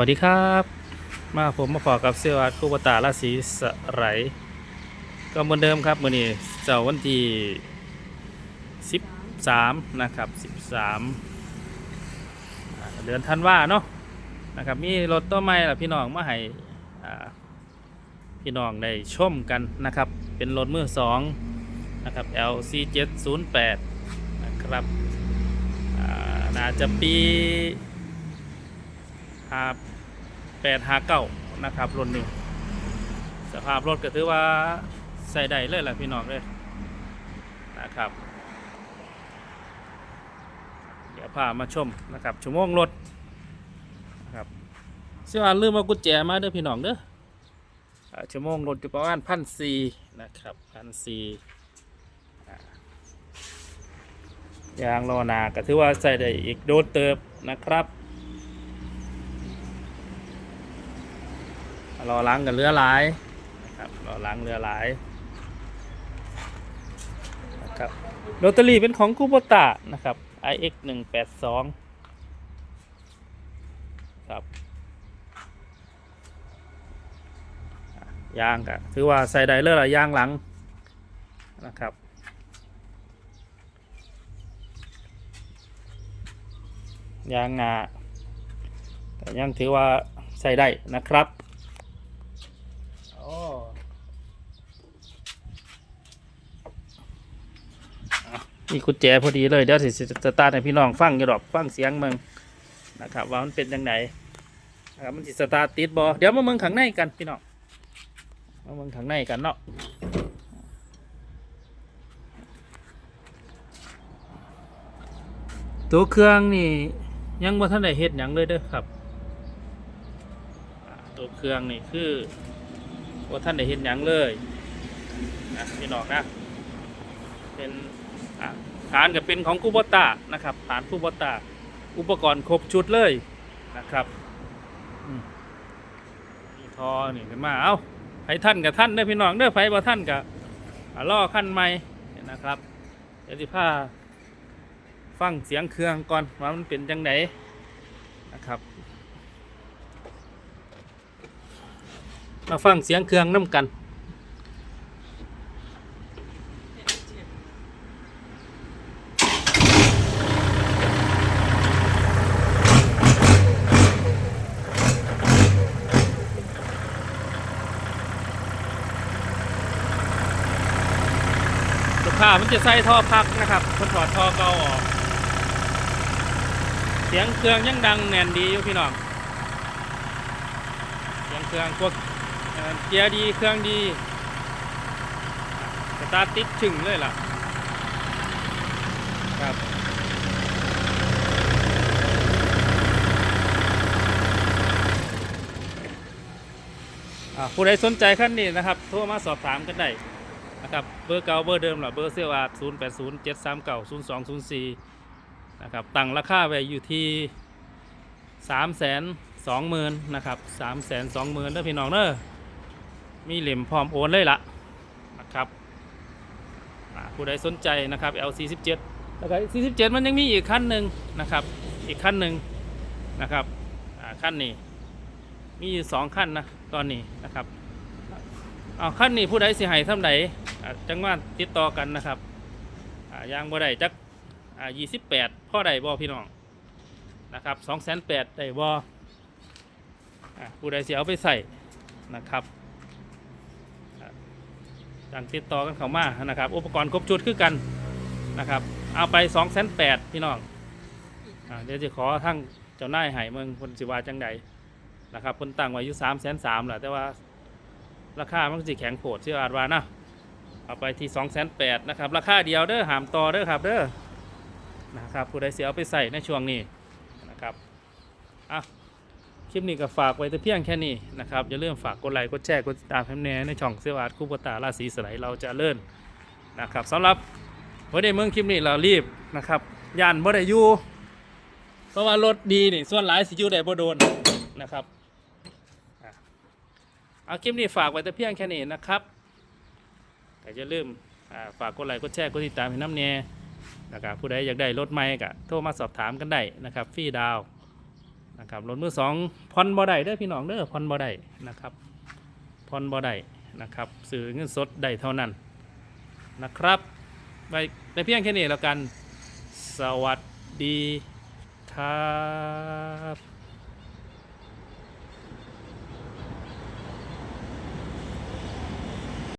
วัสดีครับ มาผมมาพอกับเซลวัตคูปตาราศีสไลก็เหมือนเดิมครับมื้อนี้เสาร์วันที่13นะครับ13อ่าเดือนธันวาเนาะนะครับมีรถตัวใหม่ล่ะพี่น้องมาให้พี่น้องได้ชมกันนะครับ เป็นรถมือสองนะครับ LC 708นะครับน่าจะปีาแปดหาเก้านะครับรถนี้สภาพรถก็ถือว่าใส่ได้เลยแหละพี่น้องเลยนะครับ เดี๋ยวพามาชมนะครับชั่วโมงรถนะครับเสียวันลืมเอากุญแจมาเด้อพี่น้องเด้อชั่วโมงรถอยู่ประมาณพันสี่นะครับพันสี่ยางรอหนาก็ถือว่าใส่ได้อีกโดนเติบนะครับ รอล้างกับเรือหลายนะครับรอล้างเรือหลายนะครับโรตารี่เป็นของคูโบตะนะครับ iX 1 8 2ครับยางก็ถือว่าใส่ได้เลยละยางหลังนะครับยางหนาแต่ยังถือว่าใส่ได้นะครับ โอ้อะมีกุญแจพอดีเลย เดี๋ยวสิสตาร์ทให้พี่น้องฟังอยู่ดอกฟังเสียงมึงนะครับ ว่ามันเป็นยังไงนะครับมันสิสตาร์ทติดบอเดี๋ยวมาเมืองข้างในกันพี่น้องมาเมืองข้างในกันเนาะตัวเครื่องนี่ยังบ่ทันได้เฮ็ดหยังเลยเด้อครับ ตัวเครื่องนี่คือ ว่าท่านได้เห็นหยังเลยนะพี่น้องนะเป็นฐานก็เป็นของคูบตานะครับฐานคูบตาอุปกรณ์ครบชุดเลยนะครับมีทอนี่ขึ้นมาเอาไผท่านกับท่านเด้อพี่น้องเด้อไผบ่ท่านกับล่อขั้นใหม่นะครับเดี๋ยวสิพาฟังเสียงเครื่องก่อนว่ามันเป็นจังไดนะครับ มาฟังเสียงเครื่องน้ำกันผ้ามันจะใส่ท่อพักนะครับคนถอดท่อเก่าออก เสียงเครื่องยังดังแน่นดีอยู่พี่น้อง เสียงเครื่องพวก เกียร์ดีเครื่องดีสตาร์ติดชึ่งเลยล่ะ ครับผู้ใดสนใจขั้นนี้นะครับโทรมาสอบถามกันได้นะครับเบอร์เก่าเบอร์เดิมหรอเบอร์เซลอาศูนย์แปดศูนย์เจ็ดสามเก้าศูนย์สองศูนย์สี่นะครับตั้งราคาไว้อยู่ที่สามแสนสองหมื่นนะครับสามแสนสองหมื่นเด้อพี่น้องเด้อ มีเหลี่ยมพร้อมโอนเลยละนะครับผู้ใดสนใจนะครับ LC 17แล้วก็ C 17มันยังมีอีกขั้นหนึ่งนะครับ อีกขั้นหนึ่งนะครับขั้นนี้ มีสองขั้นนะตอนนี้นะครับเอาขั้นนี้ผู้ใดสิให้ทำใดอ่าจังว่าติดต่อกันนะครับยางบ่ได้จักอ่า28พ่อใดบ่พี่น้องนะครับสองแสนแปดได้บอ่ผู้ใดเสียเอาไปใส่นะครับ จังติดต่อกันเข้ามานะครับ อุปกรณ์ครบชุดคือกันนะครับ เอาไปสองแสนแปดพี่น้องอะเดี๋ยวจะขอทั้งเจ้านายใหายเมืองคนสิวาจังใดนะครับคนตั้งไว้อยู่สามแสนสามแหละแต่ว่าราคามันก็สิแข็งโผดเชื่ออาดวานะเอาไปที่สองแสนแปดนะครับ ราคาเดียวเด้อหามต่อเด้อครับเด้อนะครับผู้ใดเสียเอาไปใส่ในช่วงนี้นะครับอะ ลิปนี้ก็ฝากไว้แต่เพียงแค่นี้นะครับอย่าลืมฝากกดไลค์กดแชร์กดติดตามให้แนในช่องเสียวอาร์ตคู่ปตาราศีสไลเราจะเลื่อนนะครับสำหรับวันนี้เมืองคลิปนี้เรารีบนะครับย่านบ่ได้อยู่เพราะว่ารถดีนี่ส่วนหลายสิอยู่ได้บ่โดนนะครับเอาคลิปนี้ฝากไว้แต่เพียงแค่นี้นะครับแต่อย่าลืมฝากกดไลค์กดแชร์กดติดตามให้น้ำแน่นะครับผู้ใดอยากได้รถใหม่ก็โทรมาสอบถามกันได้นะครับฟรีดาว นะครับรถมือสองผ่อนบ่ได้เด้อพี่น้องเด้อผ่อนบ่ได้นะครับผ่อนบ่ได้นะครับซื้อเงินสดได้เท่านั้นนะครับไปในเพียงแค่นี้แล้วกัน สวัสดีครับ